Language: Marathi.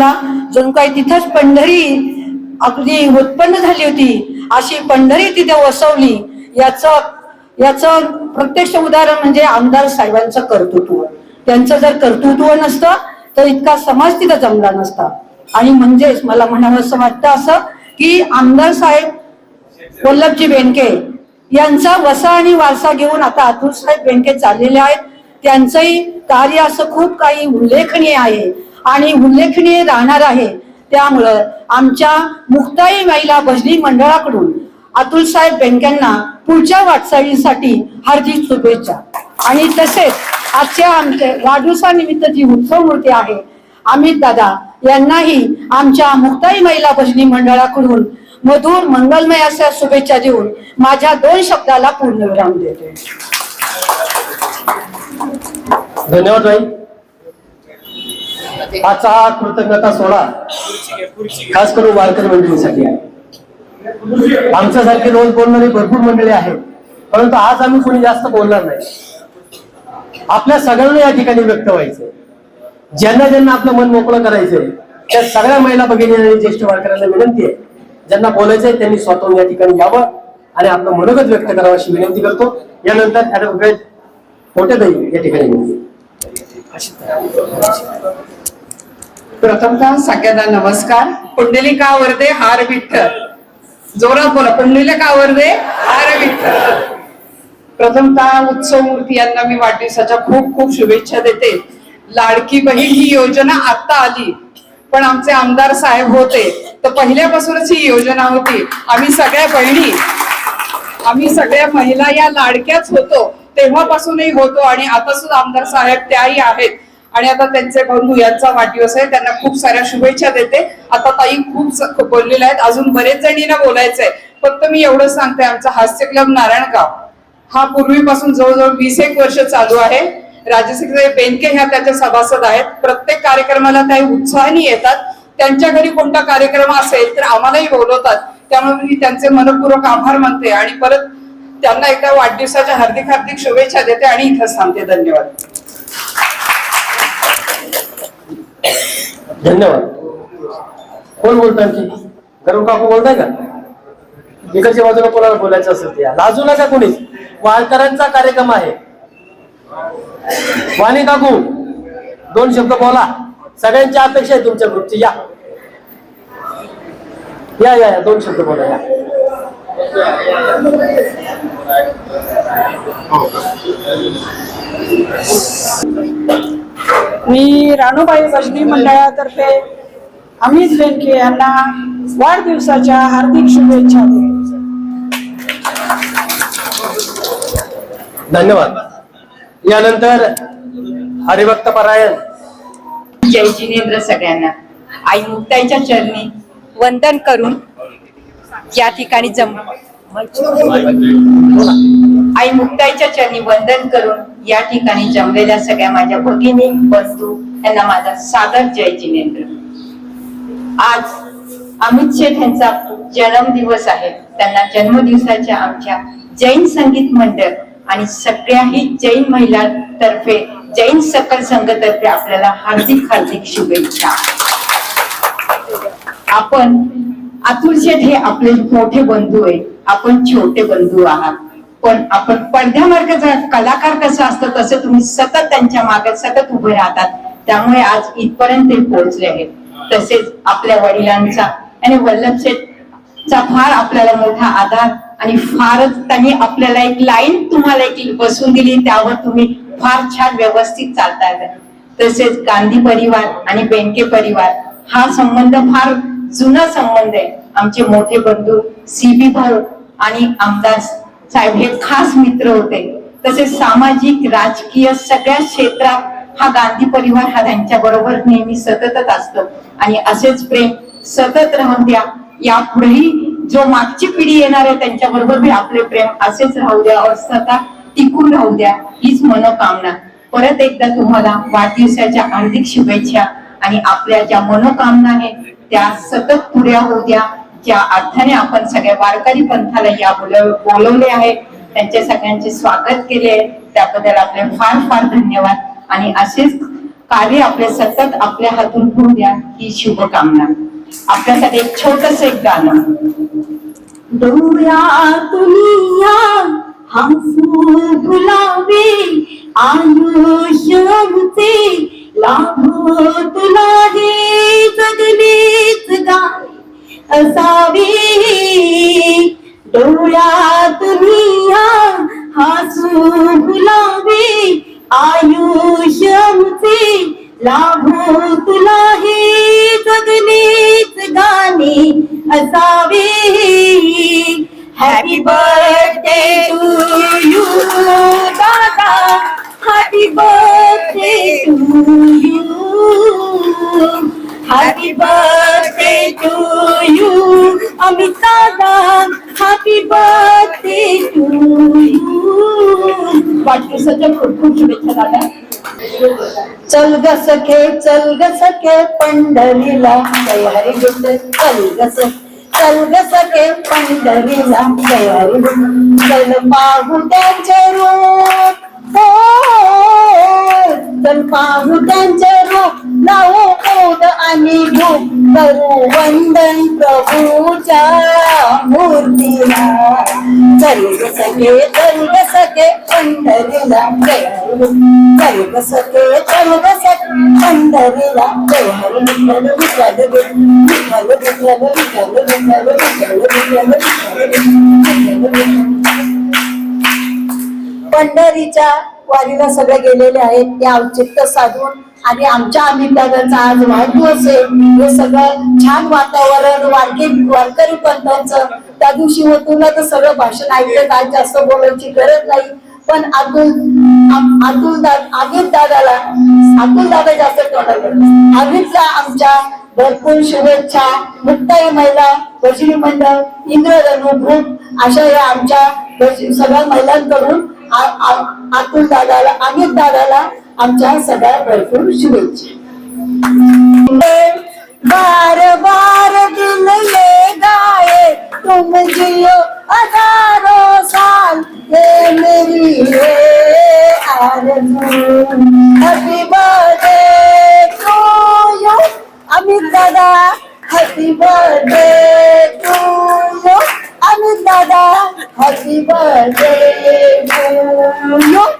ला जणू काही तिथंच पंढरी अगदी उत्पन्न झाली होती. अशी पंढरी तिथे वसवली. याच याच प्रत्यक्ष उदाहरण म्हणजे आमदार साहेबांचं कर्तृत्व. त्यांचं जर कर्तृत्व नसतं तर इतका समाज तिथं जमला नसता. आणि म्हणजेच मला म्हणावं असं वाटतं असं की आमदार साहेब वल्लभजी बेंडके यांचा वसा आणि वारसा घेऊन आता अतुल साहेब बेंडके चाललेले आहेत. त्यांचंही कार्य असं खूप काही उल्लेखनीय आहे. आणि उल्लेखनीय राहणार आहे. त्यामुळं आमच्या मुक्ताई महिला भजनी मंडळाकडून अतुल साहेब बँकांना पुढच्या वाटचालीसाठी हार्दिक शुभेच्छा. आणि तसेच आजच्या आमच्या वाढदिवसानिमित्त जी उत्सव मूर्ती आहे अमित दादा यांनाही आमच्या मुक्ताई महिला भजनी मंडळाकडून मधुर मंगलमय अशा शुभेच्छा देऊन माझ्या दोन शब्दाला पूर्णविराम देते. धन्यवाद भाई. आजचा हा कृतज्ञता सोहळा खास करून वारकरी मंडळीसाठी. आहे आमच्यासारखी रोज बोलणारी भरपूर मंडळी आहेत. परंतु आज आम्ही कोणी जास्त बोलणार नाही. आपल्या सगळ्यांना या ठिकाणी व्यक्त व्हायचं ज्यांना ज्यांना आपलं मन मोकळं करायचंय त्या सगळ्या महिला भगिनी आणि ज्येष्ठ वारकऱ्यांना विनंती आहे. ज्यांना बोलायचंय त्यांनी स्वतःहून या ठिकाणी यावं आणि आपलं मनोगत व्यक्त करावं अशी विनंती करतो. यानंतर ऍडव्होकेट मोठे या ठिकाणी प्रथमतः सगळ्यांना नमस्कार. पुंडलिका वरदे हार विठ्ठल. जोरात बोला पुंडलिका वरदे हार विठ्ठल. प्रथमतः उत्सव मूर्ती यांना मी वाढदिवसाच्या खूप खूप शुभेच्छा देते. लाडकी बहीण ही योजना आता आली. पण आमचे आमदार साहेब होते. तर पहिल्यापासूनच ही योजना होती. आम्ही सगळ्या बहिणी आम्ही सगळ्या महिला या लाडक्याच होतो. तेव्हापासूनही होतो आणि आता सुद्धा आमदार साहेब त्याही आहेत. आणि आता त्यांचे बंधू यांचा वाढदिवस आहे त्यांना खूप साऱ्या शुभेच्छा देते. आता ताई खूप बोललेल्या आहेत. अजून बरेच जणींना बोलायचंय. फक्त मी एवढं सांगते आमचा हास्य क्लब नारायणगाव. हा पूर्वीपासून जवळजवळ वीस एक वर्ष चालू आहे. राजश्री बेनके ह्या त्याच्या सभासद आहेत. प्रत्येक कार्यक्रमाला त्या उत्साहाने येतात. त्यांच्या घरी कोणता कार्यक्रम असेल तर आम्हालाही बोलवतात. त्यामुळे मी त्यांचे मनपूर्वक आभार मानते आणि परत त्यांना एकदा वाढदिवसाच्या हार्दिक हार्दिक शुभेच्छा देते आणि इथं सांगते धन्यवाद. धन्यवाद. कोण बोलताय आणखी? गरम काकू बोलताय का? इकडच्या बाजूला कोणाला बोलायचं असेल ते? लाजू नका कोणीच वाळकरांचा कार्यक्रम आहे. वाणी काकू दोन शब्द बोला. सगळ्यांची अपेक्षा आहे तुमच्या ग्रुपची या. या या या, दोन शब्द बोला या. मी राणूबाई भजनी मंडळातर्फे अमित बेनके यांना वाढदिवसाच्या हार्दिक शुभेच्छा देतो. धन्यवाद. यानंतर हरिभक्त परायण. जय जिनेंद्र सगळ्यांना. आई मुक्ताईच्या चरणी वंदन करून या ठिकाणी जम आई मुक्ताईच्या चरणी वंदन करून या ठिकाणी जमलेल्या सगळ्या माझ्या भगिनी बंधू यांना माझा सादर जय जिनेंद्र. आज अमित शेठ यांचा जन्मदिवस आहे. त्यांना जन्मदिवसाच्या आमच्या जैन संगीत मंडळ आणि सगळ्याही जैन महिला तर्फे जैन सकल संघतर्फे आपल्याला हार्दिक हार्दिक शुभेच्छा. आपण अतुल शेठ हे आपले मोठे बंधू आहे आपण छोटे बंधू आहात. पण आपण पडद्यामार्गाचा कलाकार कसं असतं तसं तुम्ही सतत त्यांच्या मागे सतत उभे राहतात. त्यामुळे आज इथपर्यंत ते पोहोचले आहेत. तसेच आपल्या वडिलांचा आणि वल्लभ शेठचा फार आपल्याला मोठा आधार आणि फारच त्यांनी आपल्याला एक लाईन तुम्हाला एक बसून दिली त्यावर तुम्ही फार छान व्यवस्थित चालताय. तसेच गांधी परिवार आणि बेंके परिवार हा संबंध फार जुना संबंध आहे. आमचे मोठे बंधू सी बी भाऊ आणि आमदार साहेब हे खास मित्र होते. तसेच सामाजिक राजकीय सगळ्या क्षेत्रात हा गांधी परिवार हा त्यांच्या बरोबर नेहमी सततच असतो. आणि असेच प्रेम सतत राहून द्या. यापुढेही जो मागची पिढी येणार आहे त्यांच्या बरोबर आपले प्रेम असेच राहू द्या और सतत टिकून राहू द्या हीच मनोकामना. परत एकदा तुम्हाला वाढदिवसाच्या हार्दिक शुभेच्छा आणि आपल्या ज्या मनोकामना आहेत त्या सतत पुऱ्या होऊ द्या. ज्या अर्थाने आपण सगळ्या वारकरी पंथाला या बोलवले आहे. त्यांचे सगळ्यांचे स्वागत केले त्याबद्दल आपले फार फार धन्यवाद. आणि असेच कार्य आपले सतत आपल्या हातून होऊ द्या ही शुभकामना. आपल्यासाठी एक छोटस एक गाणं. डोळ्यातुनिया हसू गुलाबी आयुष्य आमचे लाभो तुला हे जगलेच गाय असावी। डोळ्यातुनिया हसू गुलाबी आयुष्य आमचे लाभो तुला हे जगलीच गाणे असावी। हॅपी बर्थडे टू यू दादा। Happy birthday to you happy birthday Amit दादा हॅपी बर्थडे टू यू वाढदिवसाच्या खूप खूप शुभेच्छा दादा. चल ग सखे चल ग सखे पंढरीला जय हरी विठ्ठल चल ग सखे चल ग सखे पंढरीला जय हरी विठ्ठल चल पाहू त्यांचे रूप हो. चल पाहू त्यांचे रूप लावू ओद आणि भूप करू वंदन प्रभूच्या मूर्तीला चल सके सखे चल ग पंढरीला जय हरी विठ्ठल चल ग चल ग पंढरीला जय विठ्ठल विठ्ठल विठ्ठल विठ्ठल विठ्ठल विठ्ठल विठ्ठल विठ्ठल विठ्ठल पंढरीच्या वारीला सगळे गेलेले आहेत ते औचित्य साधून आणि आमच्या अमितादांचा आज वाढदिवस आहे हे सगळं छान वातावरण वारके वारकरी पंथांचं. त्या दिवशी मग ना तर सगळं भाषण ऐकलं आज जास्त बोलायची गरज नाही. पण अतुल अतुल दा अमित दादाला अतुल दादा जास्त तोंडाला अमितला आमच्या भरपूर शुभेच्छा. मुक्ताई महिला भजनी मंडळ इंद्रधनु ग्रुप अशा या आमच्या सगळ्या महिलांकडून अतुल दादाला अमित दादाला आमच्या सगळ्या भरपूर शुभेच्छा. बार बार दिल ये गाए तुम जियो हजारों साल. ये मेरी ये आरज़ू happy birthday to you. Amit दादा happy birthday to you. Amit दादा हैप्पी बर्थडे Yung